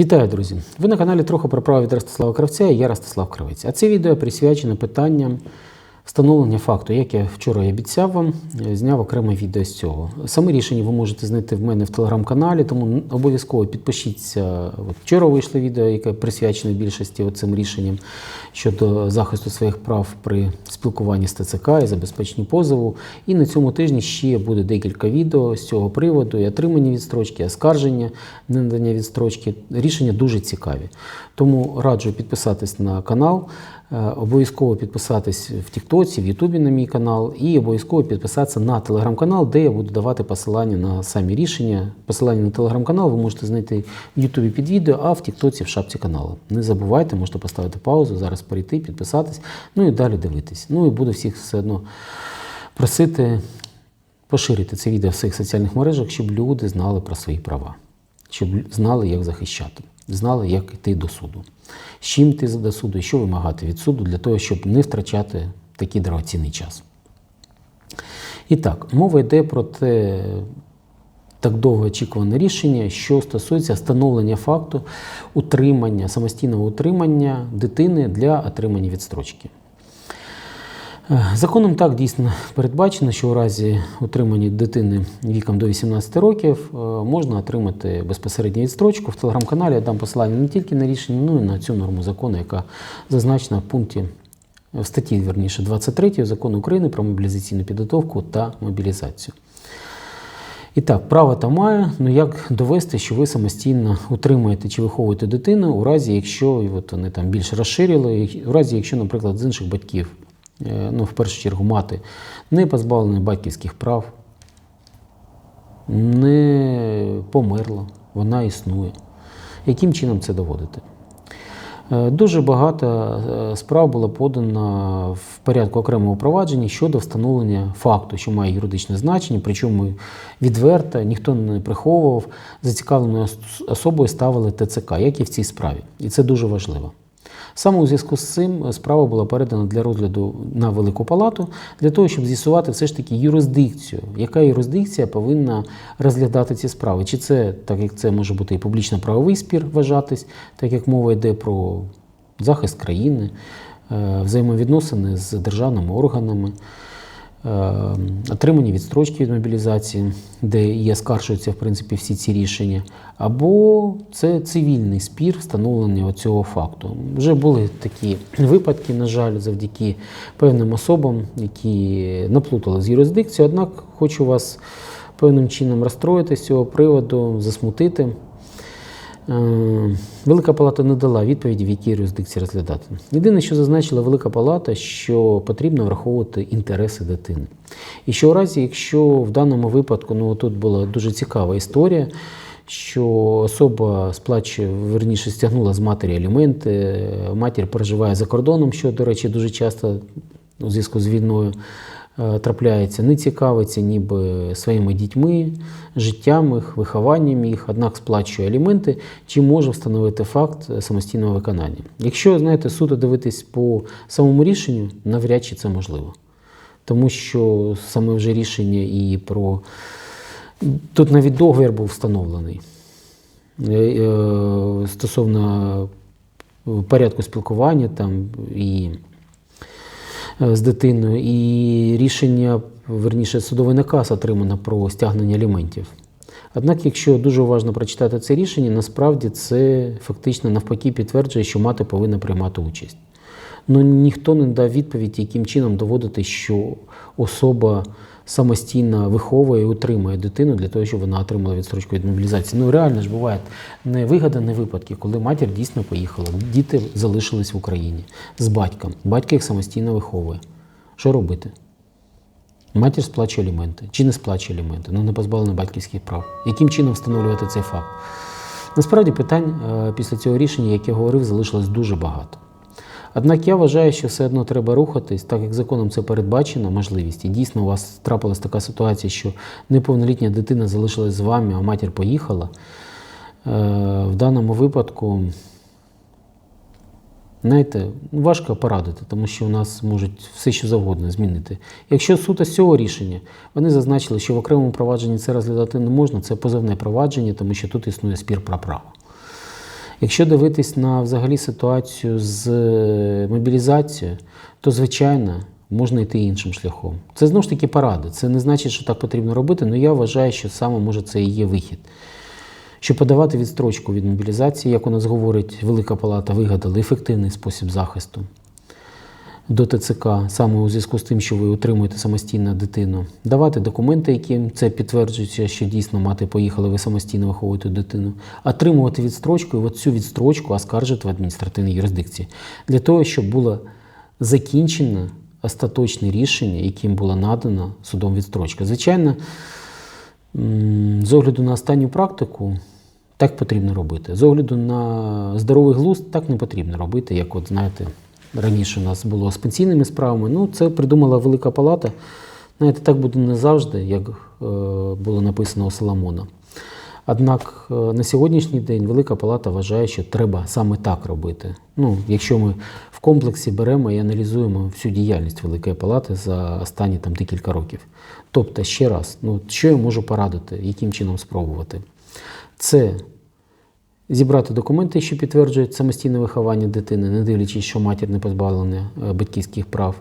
Вітаю, друзі! Ви на каналі трохи про право від Ростислава Кравця і я Ростислав Кравець. А це відео присвячено питанням встановлення факту. Як я вчора обіцяв вам, е, зняв окреме відео з цього. Саме рішення ви можете знайти в мене в телеграм-каналі, тому обов'язково підпишіться. От вчора вийшло відео, яке присвячено більшості цим рішенням щодо захисту своїх прав при спілкуванні з ТЦК і забезпеченні позову. І на цьому тижні ще буде декілька відео з цього приводу: і отримання відстрочки, і оскарження, ненадання відстрочки. Рішення дуже цікаві. Тому раджу підписатись на канал. Е, Обов'язково підписатись в Тіктоці, в Ютубі на мій канал, і обов'язково підписатися на телеграм-канал, де я буду давати посилання на самі рішення. Посилання на телеграм-канал ви можете знайти в Ютубі під відео, а в Тіктоці в шапці каналу. Не забувайте, можете поставити паузу, зараз перейти, підписатись, ну і далі дивитись. Ну і буду всіх все одно просити поширити це відео в своїх соціальних мережах, щоб люди знали про свої права, щоб знали, як захищати, знали, як йти до суду, з чим йти до суду і що вимагати від суду для того, щоб не втрачати такий дорогоцінний час. І так, мова йде про те так довго очікуване рішення, що стосується встановлення факту утримання, самостійного утримання дитини для отримання відстрочки. Е, Законом так дійсно передбачено, що у разі утримання дитини віком до 18 років е, можна отримати безпосередню відстрочку. В телеграм-каналі я дам посилання не тільки на рішення, ну і на цю норму закону, яка зазначена в пункті статті верніше 23 закону України про мобілізаційну підготовку та мобілізацію. І так, право та має, ну як довести, що ви самостійно утримуєте чи виховуєте дитину у разі, якщо от вони там більш розширили, у разі, якщо, наприклад, з інших батьків, е, ну в першу чергу мати не позбавлена батьківських прав, не померла, вона існує. Яким чином це доводити? Е, Дуже багато е, справ було подано в порядку окремого провадження щодо встановлення факту, що має юридичне значення, причому відверто ніхто не приховував, зацікавленою особою ставили ТЦК, як і в цій справі. І це дуже важливо. Саме у зв'язку з цим справа була передана для розгляду на Велику Палату для того, щоб з'ясувати все ж таки юрисдикцію, яка юрисдикція повинна розглядати ці справи. Чи це, так як це може бути і публічно-правовий спір вважатись, так як мова йде про захист країни, е, взаємовідносини з державними органами, е, отримання відстрочки від мобілізації, де і оскаржуються в принципі всі ці рішення, або це цивільний спір встановлення цього факту. Вже були такі випадки, на жаль, завдяки певним особам, які наплутали з юрисдикцією. Однак хочу вас певним чином розстроїти з цього приводу, засмутити. Е, Велика Палата не дала відповіді, в якій юрисдикції розглядати. Єдине, що зазначила Велика Палата, що потрібно враховувати інтереси дитини. І що у разі, якщо в даному випадку, ну тут була дуже цікава історія, що особа сплачує, верніше стягнула з матері аліменти, матір проживає за кордоном, що, до речі, дуже часто у зв'язку з війною е, трапляється, не цікавиться ніби своїми дітьми, життям їх, вихованням їх, однак сплачує аліменти, чи може встановити факт е, самостійного виконання. Якщо, знаєте, суто дивитись по самому рішенню, навряд чи це можливо. Тому що саме вже рішення і про. Тут навіть договір був встановлений е, е, стосовно порядку спілкування там і е, з дитиною, і рішення, верніше, судовий наказ отримано про стягнення аліментів. Однак, якщо дуже уважно прочитати це рішення, насправді це фактично навпаки підтверджує, що мати повинна приймати участь. Ну ніхто не дав відповідь, яким чином доводити, що особа самостійно виховує і утримує дитину для того, щоб вона отримала відстрочку від мобілізації. Ну реально ж бувають невигадані випадки, коли матір дійсно поїхала, діти залишились в Україні з батьком. Батько їх самостійно виховує. Що робити? Матір сплачує аліменти чи не сплачує аліменти, ну не позбавлена батьківських прав. Яким чином встановлювати цей факт? Насправді питань е, після цього рішення, як я говорив, залишилось дуже багато. Однак я вважаю, що все одно треба рухатись, так як законом це передбачено, можливість. І дійсно у вас трапилась така ситуація, що неповнолітня дитина залишилась з вами, а матір поїхала. Е, В даному випадку, знаєте, важко порадити, тому що у нас можуть все що завгодно змінити. Якщо суто з цього рішення, вони зазначили, що в окремому провадженні це розглядати не можна, це позовне провадження, тому що тут існує спір про право. Якщо дивитись на взагалі ситуацію з е, мобілізацією, то звичайно можна йти іншим шляхом. Це знову ж таки поради. Це не значить, що так потрібно робити, але я вважаю, що саме може це і є вихід. Щоб подавати відстрочку від мобілізації, як у нас говорить Велика Палата, вигадали ефективний спосіб захисту до ТЦК, саме у зв'язку з тим, що ви утримуєте самостійно дитину, давати документи, яким це підтверджується, що дійсно мати поїхали, ви самостійно виховуєте дитину, отримувати відстрочку і от цю відстрочку оскаржити в адміністративній юрисдикції для того, щоб було закінчено остаточне рішення, яким була надана судом відстрочка. Звичайно, з огляду на останню практику. Так потрібно робити. З огляду на здоровий глузд так не потрібно робити, як от знаєте, раніше у нас було з пенсійними справами. Ну, це придумала Велика Палата. Знаєте, так буде не завжди, як е, було написано у Соломона. Однак е, на сьогоднішній день Велика Палата вважає, що треба саме так робити. Ну, якщо ми в комплексі беремо і аналізуємо всю діяльність Великої Палати за останні там декілька років. Тобто, ще раз, ну, що я можу порадити, яким чином спробувати? Це зібрати документи, що підтверджують самостійне виховання дитини, не дивлячись, що матір не позбавлена е, батьківських прав.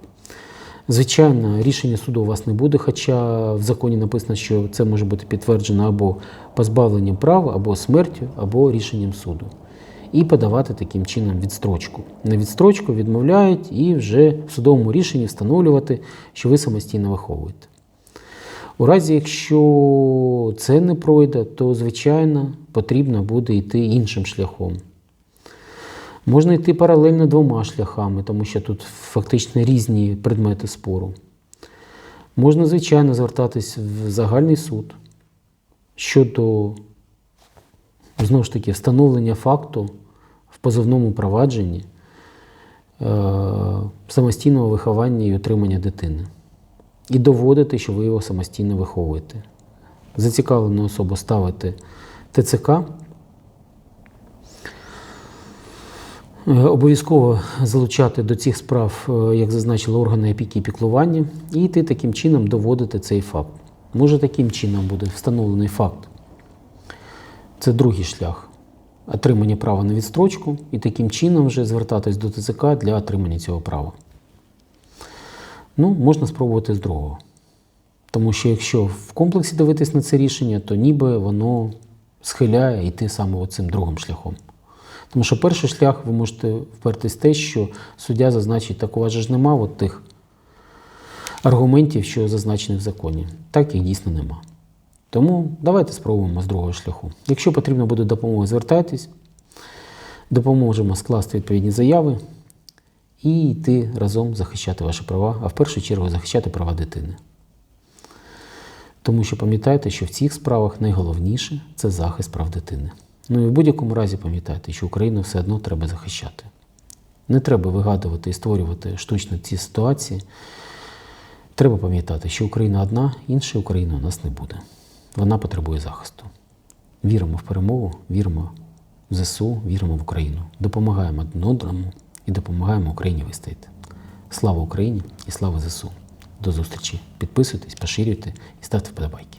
Звичайно, рішення суду у вас не буде, хоча в законі написано, що це може бути підтверджено або позбавленням прав, або смертю, або рішенням суду. І подавати таким чином відстрочку. На відстрочку відмовляють і вже в судовому рішенні встановлювати, що ви самостійно виховуєте. У разі, якщо це не пройде, то, звичайно, потрібно буде йти іншим шляхом. Можна йти паралельно двома шляхами, тому що тут фактично різні предмети спору. Можна, звичайно, звертатись в загальний суд щодо, знову ж таки, встановлення факту в позовному провадженні е, самостійного виховання і утримання дитини. І доводити, що ви його самостійно виховуєте. Зацікавлену особу ставити ТЦК. Е, Обов'язково залучати до цих справ, е, як зазначили, органи опіки і піклування, і йти таким чином доводити цей факт. Може, таким чином буде встановлений факт. Це другий шлях отримання права на відстрочку, і таким чином вже звертатись до ТЦК для отримання цього права. Ну, можна спробувати з другого. Тому що якщо в комплексі дивитись на це рішення, то ніби воно схиляє йти саме цим другим шляхом. Тому що перший шлях ви можете впертись в те, що суддя зазначить, так у вас же ж нема от тих аргументів, що зазначені в законі. Так їх дійсно нема. Тому давайте спробуємо з другого шляху. Якщо потрібна буде допомога, звертайтесь, допоможемо скласти відповідні заяви і йти разом захищати ваші права, а в першу чергу захищати права дитини. Тому що пам'ятайте, що в цих справах найголовніше це захист прав дитини. Ну і в будь-якому разі пам'ятайте, що Україну все одно треба захищати. Не треба вигадувати і створювати штучно ці ситуації. Треба пам'ятати, що Україна одна, іншої України у нас не буде. Вона потребує захисту. Віримо в перемогу, віримо в ЗСУ, віримо в Україну. Допомагаємо одному і допомагаємо Україні вистояти. Слава Україні і слава ЗСУ! До зустрічі! Підписуйтесь, поширюйте і ставте вподобайки.